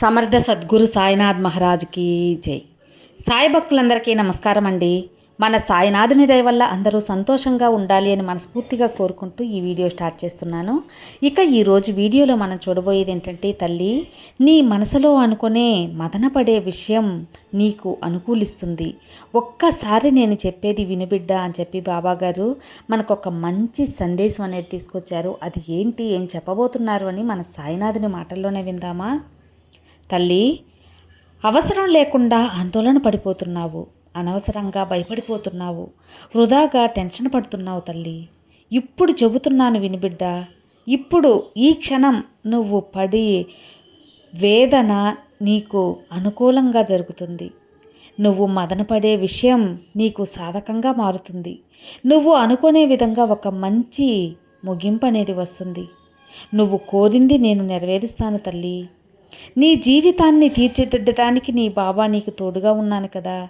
సమర్థ సద్గురు సాయినాథ్ మహారాజ్కి జై. సాయి భక్తులందరికీ నమస్కారం అండి మన సాయినాథుని దయ వల్ల అందరూ సంతోషంగా ఉండాలి అని మనస్ఫూర్తిగా కోరుకుంటూ ఈ వీడియో స్టార్ట్ చేస్తున్నాను. ఇక ఈరోజు వీడియోలో మనం చూడబోయేది ఏంటంటే తల్లి నీ మనసులో అనుకునే మదనపడే విషయం నీకు అనుకూలిస్తుంది. ఒక్కసారి నేను చెప్పేది వినుబిడ్డ అని చెప్పి బాబాగారు మనకు ఒక మంచి సందేశం అనేది తీసుకొచ్చారు. అది ఏంటి ఏం చెప్పబోతున్నారు అని మన సాయినాథుని మాటల్లోనే విందామా? తల్లి అవసరం లేకుండా ఆందోళన పడిపోతున్నావు అనవసరంగా భయపడిపోతున్నావు వృధాగా టెన్షన్ పడుతున్నావు తల్లి. ఇప్పుడు చెబుతున్నాను వినిబిడ్డ ఇప్పుడు ఈ క్షణం నువ్వు పడి వేదన నీకు అనుకూలంగా జరుగుతుంది. నువ్వు మదనపడే విషయం నీకు సాధకంగా మారుతుంది. నువ్వు అనుకునే విధంగా ఒక మంచి ముగింపు అనేది వస్తుంది. నువ్వు కోరింది నేను నెరవేరుస్తాను తల్లి. నీ జీవితాన్ని తీర్చిదిద్దడానికి నీ బాబా నీకు తోడుగా ఉన్నాను కదా.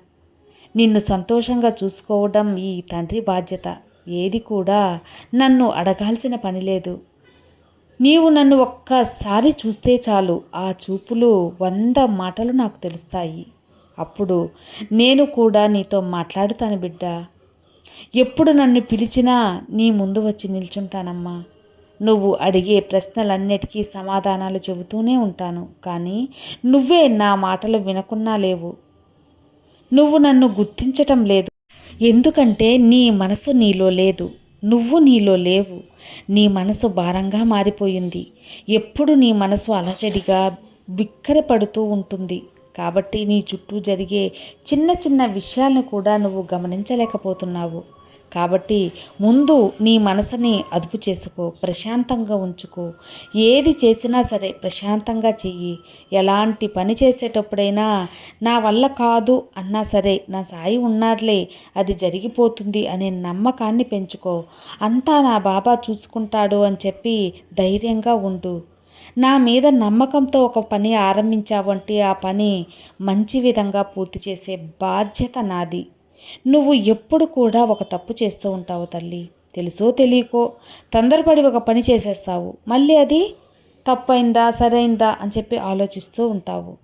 నిన్ను సంతోషంగా చూసుకోవడం ఈ తండ్రి బాధ్యత. ఏది కూడా నన్ను అడగాల్సిన పని లేదు. నీవు నన్ను ఒక్కసారి చూస్తే చాలు. ఆ చూపులు వంద మాటలు నాకు తెలుస్తాయి. అప్పుడు నేను కూడా నీతో మాట్లాడుతాను బిడ్డ. ఎప్పుడు నన్ను పిలిచినా నీ ముందు వచ్చి నిల్చుంటానమ్మా. నువ్వు అడిగే ప్రశ్నలన్నిటికీ సమాధానాలు చెబుతూనే ఉంటాను. కానీ నువ్వే నా మాటలు వినకున్నా లేవు. నువ్వు నన్ను గుర్తించటం లేదు. ఎందుకంటే నీ మనసు నీలో లేదు. నువ్వు నీలో లేవు. నీ మనసు భారంగా మారిపోయింది. ఎప్పుడు నీ మనసు అలచడిగా బిక్కరపడుతూ ఉంటుంది. కాబట్టి నీ చుట్టూ జరిగే చిన్న చిన్న విషయాలను కూడా నువ్వు గమనించలేకపోతున్నావు. కాబట్టి ముందు నీ మనసుని అదుపు చేసుకో ప్రశాంతంగా ఉంచుకో. ఏది చేసినా సరే ప్రశాంతంగా చెయ్యి. ఎలాంటి పని చేసేటప్పుడైనా నా వల్ల కాదు అన్నా సరే నా సాయి ఉన్నారులే అది జరిగిపోతుంది అనే నమ్మకాన్ని పెంచుకో. అంతా నా బాబా చూసుకుంటాడు అని చెప్పి ధైర్యంగా ఉండు. నా మీద నమ్మకంతో ఒక పని ఆరంభించావంటే ఆ పని మంచి విధంగా పూర్తి చేసే బాధ్యత నాది. నువ్వు ఎప్పుడు కూడా ఒక తప్పు చేస్తూ ఉంటావు తల్లి. తెలుసో తెలియకో తొందరపడి ఒక పని చేసేస్తావు. మళ్ళీ అది తప్పైందా సరైందా అని చెప్పి ఆలోచిస్తూ ఉంటావు.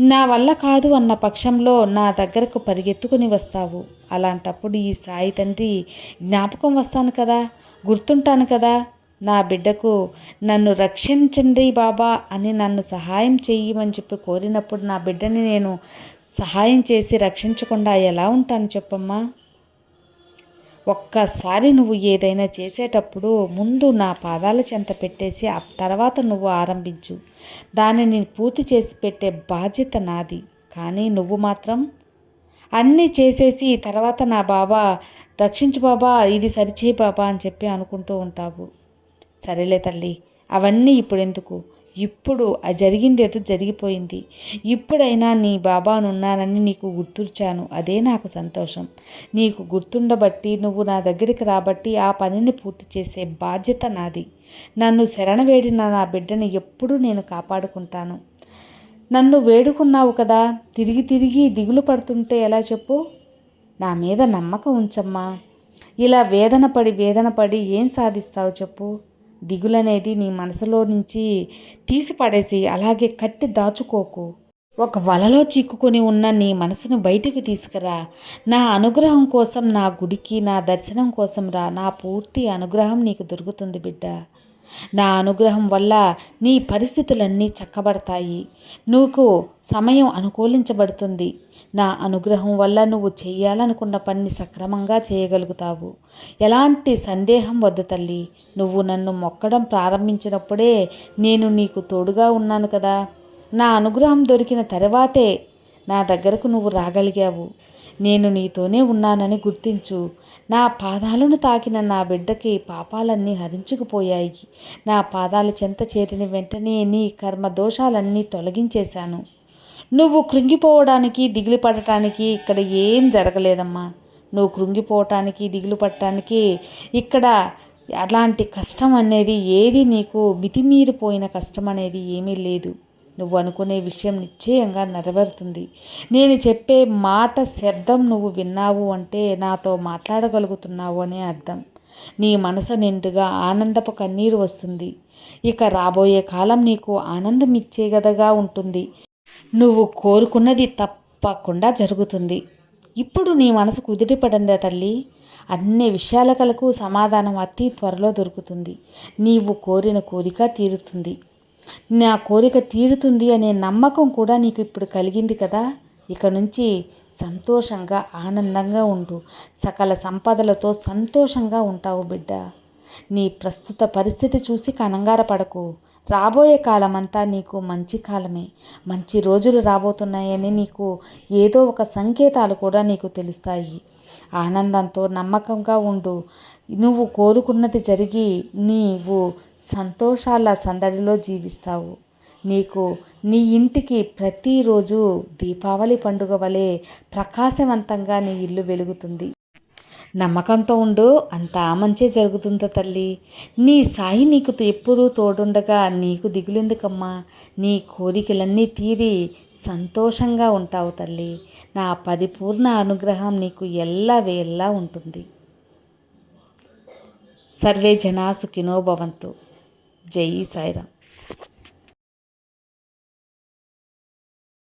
నా వల్ల కాదు అన్న పక్షంలో నా దగ్గరకు పరిగెత్తుకుని వస్తావు. అలాంటప్పుడు ఈ సాయి తండ్రి జ్ఞాపకం వస్తాను కదా? గుర్తుంటాను కదా? నా బిడ్డకు నన్ను రక్షించండి బాబా అని నన్ను సహాయం చెయ్యమని చెప్పి కోరినప్పుడు నా బిడ్డని నేను సహాయం చేసి రక్షించకుండా ఎలా ఉంటాను చెప్పమ్మా? ఒక్కసారి నువ్వు ఏదైనా చేసేటప్పుడు ముందు నా పాదాల చెంత పెట్టేసి ఆ తర్వాత నువ్వు ఆరంభించు. దానిని పూర్తి చేసి పెట్టే బాధ్యత నాది. కానీ నువ్వు మాత్రం అన్నీ చేసేసి తర్వాత నా బాబా రక్షించు బాబా ఇది సరిచేయి బాబా అని చెప్పి అనుకుంటూ ఉంటావు. సరేలే తల్లి అవన్నీ ఇప్పుడు ఎందుకు? ఇప్పుడు ఆ జరిగిందేదో జరిగిపోయింది. ఇప్పుడైనా నీ బాబానున్నానని నీకు గుర్తుర్చాను. అదే నాకు సంతోషం. నీకు గుర్తుండబట్టి నువ్వు నా దగ్గరికి రాబట్టి ఆ పనిని పూర్తి చేసే బాధ్యత నాది. నన్ను శరణవేడిన నా బిడ్డని ఎప్పుడూ నేను కాపాడుకుంటాను. నన్ను వేడుకున్నావు కదా తిరిగి తిరిగి దిగులు పడుతుంటే ఎలా చెప్పు? నా మీద నమ్మకం ఉంచమ్మా. ఇలా వేదన పడి వేదన పడి ఏం సాధిస్తావు చెప్పు? దిగులనేది నీ మనసులో నుంచి తీసిపడేసి అలాగే కట్టి దాచుకోకు. ఒక వలలో చిక్కుకొని ఉన్న నీ మనసును బయటికి తీసుకురా. నా అనుగ్రహం కోసం నా గుడికి నా దర్శనం కోసం రా. నా పూర్తి అనుగ్రహం నీకు దొరుకుతుంది బిడ్డ. నా అనుగ్రహం వల్ల నీ పరిస్థితులన్నీ చక్కబడతాయి. నువ్వు సమయం అనుకూలించబడుతుంది. నా అనుగ్రహం వల్ల నువ్వు చేయాలనుకున్న పని సక్రమంగా చేయగలుగుతావు. ఎలాంటి సందేహం వద్దు తల్లి. నువ్వు నన్ను మొక్కడం ప్రారంభించినప్పుడే నేను నీకు తోడుగా ఉన్నాను కదా. నా అనుగ్రహం దొరికిన తర్వాతే నా దగ్గరకు నువ్వు రాగలిగావు. నేను నీతోనే ఉన్నానని గుర్తించు. నా పాదాలను తాకిన నా బిడ్డకి పాపాలన్నీ హరించుకుపోయాయి. నా పాదాల చెంత చేరిన వెంటనే నీ కర్మ దోషాలన్నీ తొలగించేశాను. నువ్వు కృంగిపోవడానికి దిగులు పడటానికి ఇక్కడ ఏం జరగలేదమ్మా. నువ్వు కృంగిపోవటానికి దిగులు పడటానికి ఇక్కడ అలాంటి కష్టం అనేది ఏది నీకు మితిమీరిపోయిన కష్టం అనేది ఏమీ లేదు. నువ్వు అనుకునే విషయం నిశ్చయంగా నెరవేరుతుంది. నేను చెప్పే మాట శబ్దం నువ్వు విన్నావు అంటే నాతో మాట్లాడగలుగుతున్నావు అనే అర్థం. నీ మనసు నిండుగా ఆనందపు కన్నీరు వస్తుంది. ఇక రాబోయే కాలం నీకు ఆనందం ఇచ్చేగదగా ఉంటుంది. నువ్వు కోరుకున్నది తప్పకుండా జరుగుతుంది. ఇప్పుడు నీ మనసు కుదిరిపడిందా తల్లి? అన్ని విషయాలకలకు సమాధానం అతి త్వరలో దొరుకుతుంది. నీవు కోరిన కోరిక తీరుతుంది. నా కోరిక తీరుతుంది అనే నమ్మకం కూడా నీకు ఇప్పుడు కలిగింది కదా? ఇక నుంచి సంతోషంగా ఆనందంగా ఉండు. సకల సంపదలతో సంతోషంగా ఉంటావు బిడ్డ. నీ ప్రస్తుత పరిస్థితి చూసి కనంగారపడకు రాబోయే కాలమంతా నీకు మంచి కాలమే. మంచి రోజులు రాబోతున్నాయని నీకు ఏదో ఒక సంకేతాలు కూడా నీకు తెలుస్తాయి. ఆనందంతో నమ్మకంగా ఉండు. నువ్వు కోరుకున్నది జరిగి నీవు సంతోషాల సందడిలో జీవిస్తావు. నీకు నీ ఇంటికి ప్రతిరోజు దీపావళి పండుగ వలె ప్రకాశవంతంగా నీ ఇల్లు వెలుగుతుంది. నమ్మకంతో ఉండు అంతా మంచే జరుగుతుందో తల్లి? నీ సాయి నీకు ఎప్పుడూ తోడుండగా నీకు దిగులెందుకమ్మా? నీ కోరికలన్నీ తీరి సంతోషంగా ఉంటావు తల్లి. నా పరిపూర్ణ అనుగ్రహం నీకు ఎల్ల వేల్లా ఉంటుంది. సర్వే జనా సుఖినో భవంతు. జై సాయిరామ్.